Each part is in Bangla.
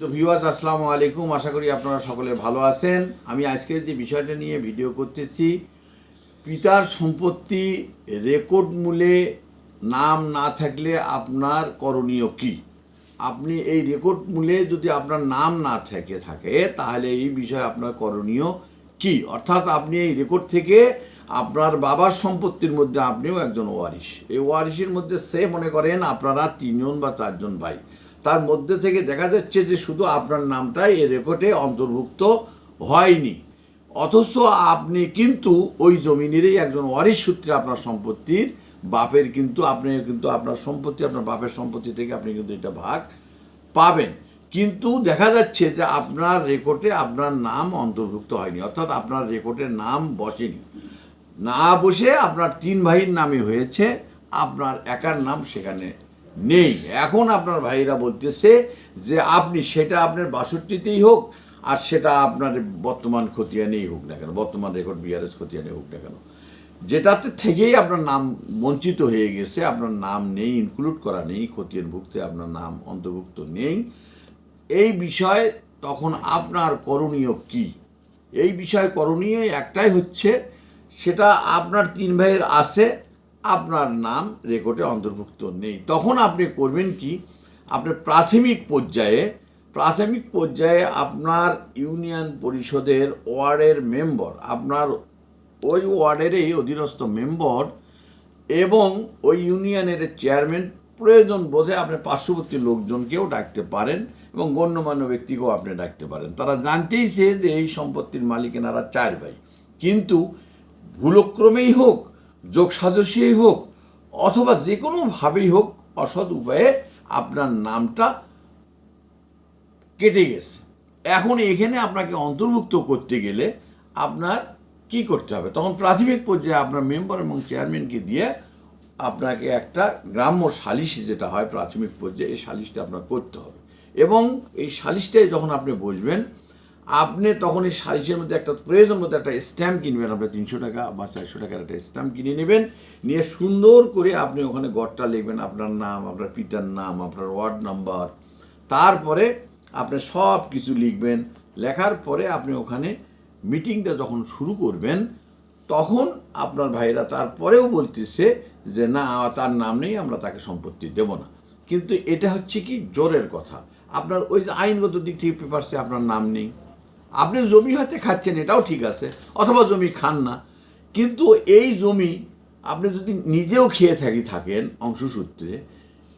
তো ভিউয়ার্স আসসালামু আলাইকুম। আশা করি আপনারা সকলে ভালো আছেন। আমি আজকের যে বিষয়টা নিয়ে ভিডিও করতেছি, পিতার সম্পত্তি রেকর্ড মূলে নাম না থাকলে আপনার করণীয় কি? আপনি এই রেকর্ড মূলে যদি আপনার নাম না থেকে থাকে, তাহলে এই বিষয়ে আপনার করণীয় কি? অর্থাৎ আপনি এই রেকর্ড থেকে আপনার বাবার সম্পত্তির মধ্যে আপনিও একজন ওয়ারিশ। এই ওয়ারিশের মধ্যে সে মনে করেন আপনারা তিনজন বা চারজন ভাই। তার মধ্যে থেকে দেখা যাচ্ছে যে শুধু আপনার নামটাই এ রেকর্ডে অন্তর্ভুক্ত হয়নি। অথচ আপনি কিন্তু ওই জমিনেরই একজন ওয়ারিশ সূত্রে আপনার সম্পত্তির বাপের কিন্তু আপনি কিন্তু আপনার সম্পত্তি, আপনার বাপের সম্পত্তি থেকে আপনি কিন্তু এটা ভাগ পাবেন। কিন্তু দেখা যাচ্ছে যে আপনার রেকর্ডে আপনার নাম অন্তর্ভুক্ত হয়নি, অর্থাৎ আপনার রেকর্ডের নাম বসেনি। না বসে আপনার তিন ভাইয়ের নামে হয়েছে, আপনার একার নাম সেখানে নেই। এখন আপনার ভাইরা বলতেছে যে আপনি সেটা আপনার বাষট্টিতেই হোক, আর সেটা আপনার বর্তমান খতিয়ানেই হোক না কেন, বর্তমান রেকর্ড বিআরএস খতিয়ানে হোক না কেন। যেটাতে থেকেই আপনার নাম বঞ্চিত হয়ে গেছে, আপনার নাম নেই ইনক্লুড করা নেই খতিয়ান ভুক্তে আপনার নাম অন্তর্ভুক্ত নেই। এই বিষয়ে তখন আপনার করণীয় কি? এই বিষয়ে করণীয় একটাই হচ্ছে, সেটা আপনার তিন ভাইয়ের আছে আপনার নাম রেকর্ডে অন্তর্ভুক্ত নেই। তখন আপনি করবেন কি? আপনি প্রাথমিক পর্যায়ে প্রাথমিক পর্যায়ে আপনার ইউনিয়ন পরিষদের ওয়ার্ডের মেম্বার, আপনার ওই ওয়ার্ডেরই অধীনস্থ মেম্বার এবং ওই ইউনিয়নের চেয়ারম্যান প্রয়োজন বোধে আপনি পার্শ্ববর্তী লোকজনকেও ডাকতে পারেন এবং গণ্যমান্য ব্যক্তিকেও আপনি ডাকতে পারেন। তারা জানতেইছে যে এই সম্পত্তির মালিকেনারা চার ভাই। কিন্তু ভুলক্রমেই হোক যোগ সাজসেই হোক অথবা যে কোনোভাবেই হোক অসৎ উপায়ে আপনার নামটা কেটে গেছে। এখন এখানে আপনাকে অন্তর্ভুক্ত করতে গেলে আপনার কি করতে হবে? তখন প্রাথমিক পর্যায়ে আপনার মেম্বার এবং চেয়ারম্যানকে দিয়ে আপনাকে একটা গ্রাম্য সালিশ যেটা হয় প্রাথমিক পর্যায়ে, এই সালিশটা আপনার করতে হবে। এবং এই সালিশটাই যখন আপনি বসবেন আপনি তখন এই সালিশের মধ্যে একটা প্রয়োজন মতো একটা স্ট্যাম্প কিনবেন। আপনি তিনশো টাকা বা চারশো টাকার একটা স্ট্যাম্প কিনে নেবেন। নিয়ে সুন্দর করে আপনি ওখানে গড়টা লিখবেন, আপনার নাম, আপনার পিতার নাম, আপনার ওয়ার্ড নাম্বার। তারপরে আপনি সব কিছু লিখবেন। লেখার পরে আপনি ওখানে মিটিংটা যখন শুরু করবেন, তখন আপনার ভাইরা তারপরেও বলতেছে যে, না, তার নাম নেই, আমরা তাকে সম্পত্তি দেব না। কিন্তু এটা হচ্ছে কি? জোরের কথা। আপনার ওই যে আইনগত দিক থেকে পেপারসে আপনার নাম নেই। আপনি জমি হাতে খাচ্ছেন, এটাও ঠিক আছে, অথবা জমি খান না। কিন্তু এই জমি আপনি যদি নিজেও খেয়ে থাকি, থাকেন অংশসূত্রে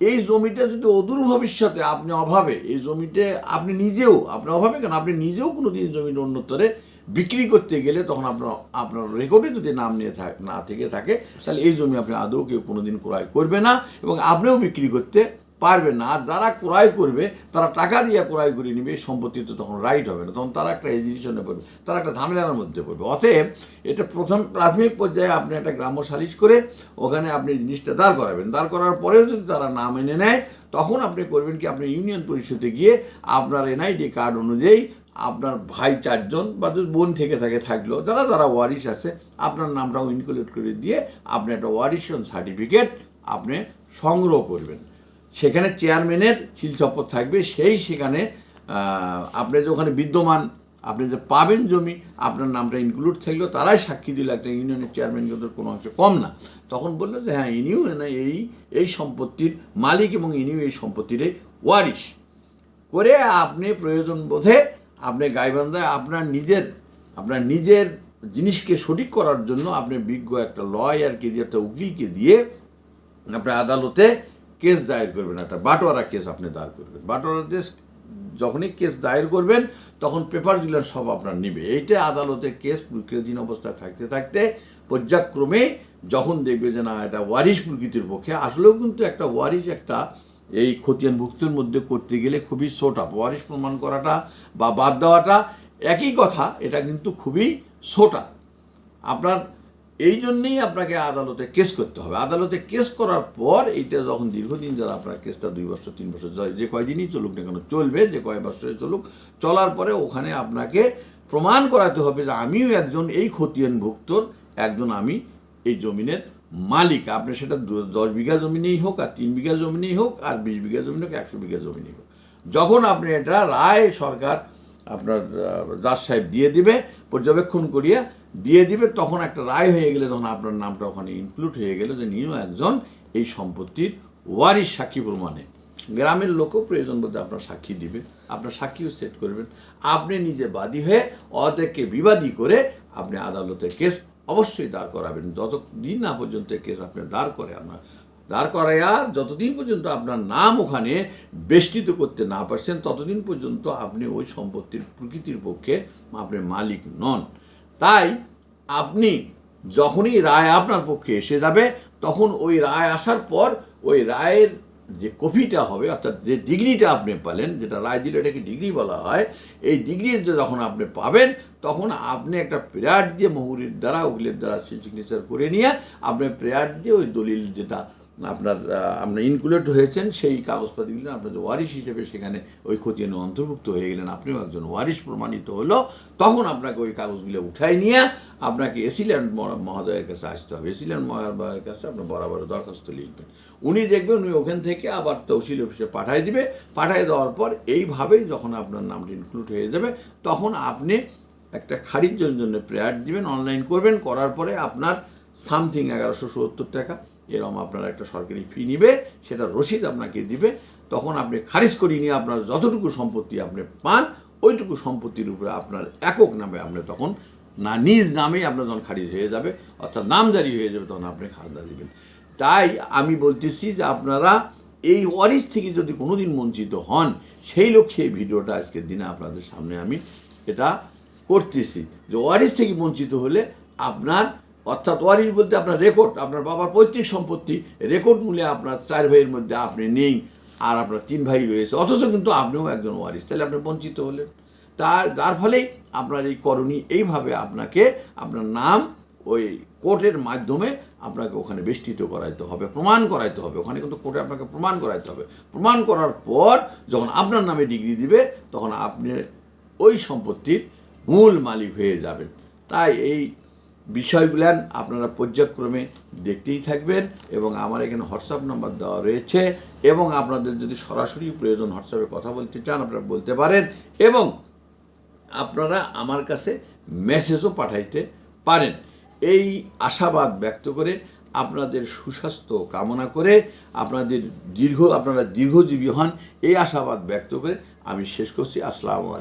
এই জমিটা যদি অদূর ভবিষ্যতে আপনি অভাবে, এই জমিতে আপনি নিজেও, আপনি অভাবে কেন? আপনি নিজেও কোনো দিন জমির অন্যতরে বিক্রি করতে গেলে তখন আপনার আপনার রেকর্ডে যদি নাম নিয়ে থাক না থেকে থাকে, তাহলে এই জমি আপনি আদৌ কেউ কোনো দিন ক্রয় করবে না এবং আপনিও বিক্রি করতে পারবেন না। আর যারা ক্রয় করবে, তারা টাকা দিয়ে ক্রয় করে নেবে সম্পত্তি তো তখন রাইট হবে না। তখন তারা একটা এজিটেশনে পড়বে, তারা একটা ঝামেলার মধ্যে পড়বে। অতএব এটা প্রথম প্রাথমিক পর্যায়ে আপনি একটা গ্রাম্য সালিশ করে ওখানে আপনি জিনিসটা দাঁড় করাবেন। দাঁড় করার পরেও যদি তারা না মেনে নেয়, তখন আপনি করবেন কি, আপনি ইউনিয়ন পরিষদে গিয়ে আপনার এনআইডি কার্ড অনুযায়ী আপনার ভাই চারজন বা যদি বোন থেকে থাকে থাকল যারা যারা ওয়ারিশ আছে, আপনার নামটাও ইনক্লুড করে দিয়ে আপনি একটা ওয়ারিশন সার্টিফিকেট আপনি সংগ্রহ করবেন। সেখানে চেয়ারম্যানের শিলচপ্পর থাকবে, সেই সেখানে আপনি যে ওখানে বিদ্যমান, আপনি যে পাবেন জমি, আপনার নামটা ইনক্লুড থাকলেও তারাই সাক্ষী দিল একটা ইউনিয়নের চেয়ারম্যান কিন্তু কোনো অংশ কম না। তখন বলল যে হ্যাঁ ইনিও এই এই সম্পত্তির মালিক এবং ইনিও এই সম্পত্তির ওয়ারিশ। করে আপনি প্রয়োজন বোধে আপনি গাইবান্ধায় আপনার নিজের আপনার নিজের জিনিসকে সঠিক করার জন্য আপনি বিজ্ঞ একটা লয়ারকে দিয়ে, একটা উকিলকে দিয়ে, আপনার আদালতে কেস দায়ের করবেন, একটা বাটোয়ারা কেস আপনি দায়ের করবেন। বাটোয়ারা কেস, যখনই কেস দায়ের করবেন, তখন পেপার পেপারগুলো সব আপনার নিবে। এইটা আদালতে কেস প্রক্রিয়াধীন অবস্থায় থাকতে থাকতে পর্যায়ক্রমে যখন দেখবে যে না, এটা ওয়ারিশ প্রকৃতির পক্ষে, আসলেও কিন্তু একটা ওয়ারিশ, একটা এই খতিয়ান ভুক্তির মধ্যে করতে গেলে খুবই সোটা ওয়ারিশ প্রমাণ করাটা বা বাদ দেওয়াটা একই কথা, এটা কিন্তু খুবই সোটা আপনার এই জন্যেই আপনাকে আদালতে কেস করতে হবে। আদালতে কেস করার পর এইটা যখন দীর্ঘদিন যারা আপনার কেসটা দুই বছর, তিন বছর, যে কয়দিনই চলুক না কেন, চলবে, যে কয় বছরে চলুক, চলার পরে ওখানে আপনাকে প্রমাণ করাতে হবে যে আমিও একজন এই খতিয়ানভুক্তর একজন আমি এই জমিনের মালিক। আপনি সেটা দশ বিঘা জমিনেই হোক, আর তিন বিঘা জমিনেই হোক, আর বিশ বিঘা জমিনে হোক, একশো বিঘা জমিনেই হোক। যখন আপনি এটা রায় সরকার আপনার জাজ সাহেব দিয়ে দিবে, পর্যবেক্ষণ করিয়া দিয়ে দিবে, তখন একটা রায় হয়ে গেলে তখন আপনার নামটা ওখানে ইনক্লুড হয়ে গেল যে নিও একজন এই সম্পত্তির ওয়ারিশ সাক্ষী প্রমাণে। গ্রামের লোকও প্রয়োজন বলতে আপনার সাক্ষী দিবেন আপনার সাক্ষীও সেট করবেন। আপনি নিজে বাদী হয়ে অদেরকে বিবাদী করে আপনি আদালতে কেস অবশ্যই দাঁড় করাবেন। যতদিন না পর্যন্ত কেস আপনি দাঁড় করে আপনার, দাঁড় করাইয়া যতদিন পর্যন্ত আপনার নাম ওখানে বেষ্টিত করতে না পারছেন, ততদিন পর্যন্ত আপনি ওই সম্পত্তির প্রকৃতির পক্ষে আপনি মালিক নন। তাই আপনি যখনই রায় আপনার পক্ষে এসে যাবে, তখন ওই রায় আসার পর ওই রায়ের যে কপিটা হবে, অর্থাৎ যে ডিগ্রিটা আপনি পেলেন, যেটা রায় দিলে এটাকে ডিগ্রি বলা হয়, এই ডিগ্রি যখন আপনি পাবেন, তখন আপনি একটা প্রেয়ার দিয়ে মহুরির দ্বারা, উকিলের দ্বারা সিগনেচার করে নিয়ে, আপনি প্রেয়ার দিয়ে ওই দলিল যেটা আপনার আপনার ইনক্লুড হয়েছেন, সেই কাগজপাতিগুলো আপনাদের ওয়ারিশ হিসেবে সেখানে ওই খতিয়ানে অন্তর্ভুক্ত হয়ে গেলেন। আপনিও একজন ওয়ারিশ প্রমাণিত হলো, তখন আপনাকে ওই কাগজগুলো উঠাই নিয়ে আপনাকে এসিল্যান্ড মহোদয়ের কাছে আসতে হবে। এসিল্যান্ড মহোদয়ের কাছে আপনার বরাবর দরখাস্ত লিখবেন। উনি দেখবেন উনি ওখান থেকে আবার তহসিল অফিসে পাঠাই দিবে। পাঠাই দেওয়ার পর এইভাবেই যখন আপনার নামটা ইনক্লুড হয়ে যাবে, তখন আপনি একটা খারিজের জন্য প্রেয়ার দিবেন অনলাইন করবেন, করার পরে আপনার সামথিং এগারোশো সত্তর টাকা। এরকম আপনার একটা সরকারি ফি নিবে, সেটা রসিদ আপনাকে দিবে, তখন আপনি খারিজ করিয়ে নিয়ে আপনার যতটুকু সম্পত্তি আপনি পান, ওইটুকু সম্পত্তির উপরে আপনার একক নামে আপনি তখন না, নিজ নামেই আপনার যখন খারিজ হয়ে যাবে, অর্থাৎ নাম জারি হয়ে যাবে, তখন আপনি খাজনা দিবেন। তাই আমি বলতেছি যে আপনারা এই ওয়ারিস থেকে যদি কোনোদিন বঞ্চিত হন, সেই লক্ষ্যে এই ভিডিওটা আজকের দিনে আপনাদের সামনে আমি এটা করতেছি। যে ওয়ারিস থেকে বঞ্চিত হলে আপনার অর্থাৎ ওয়ারিস বলতে আপনার রেকর্ড আপনার বাবার পৈতৃক সম্পত্তি রেকর্ড মূল্যে আপনার চার ভাইয়ের মধ্যে আপনি নেই, আর আপনার তিন ভাই রয়েছে। অথচ কিন্তু আপনিও একজন ওয়ারিস তাহলে আপনি বঞ্চিত হলেন। তার, যার ফলেই আপনার এই করণী এইভাবে আপনাকে আপনার নাম ওই কোর্টের মাধ্যমে আপনাকে ওখানে বেষ্টিত করাইতে হবে, প্রমাণ করাইতে হবে। ওখানে কিন্তু কোর্টে আপনাকে প্রমাণ করাইতে হবে। প্রমাণ করার পর যখন আপনার নামে ডিগ্রি দিবে, তখন আপনি ওই সম্পত্তির মূল মালিক হয়ে যাবেন। তাই এই বিষয়গুলান আপনারা পর্যায়ক্রমে দেখতেই থাকবেন এবং আমার এখানে হোয়াটসঅ্যাপ নাম্বার দেওয়া রয়েছে এবং আপনাদের যদি সরাসরি প্রয়োজন হোয়াটসঅ্যাপে কথা বলতে চান, আপনারা বলতে পারেন এবং আপনারা আমার কাছে মেসেজও পাঠাইতে পারেন। এই আশাবাদ ব্যক্ত করে আপনাদের সুস্বাস্থ্য কামনা করে আপনাদের দীর্ঘ, আপনারা দীর্ঘজীবী হন, এই আশাবাদ ব্যক্ত করে আমি শেষ করছি। আসসালামু আলাইকুম।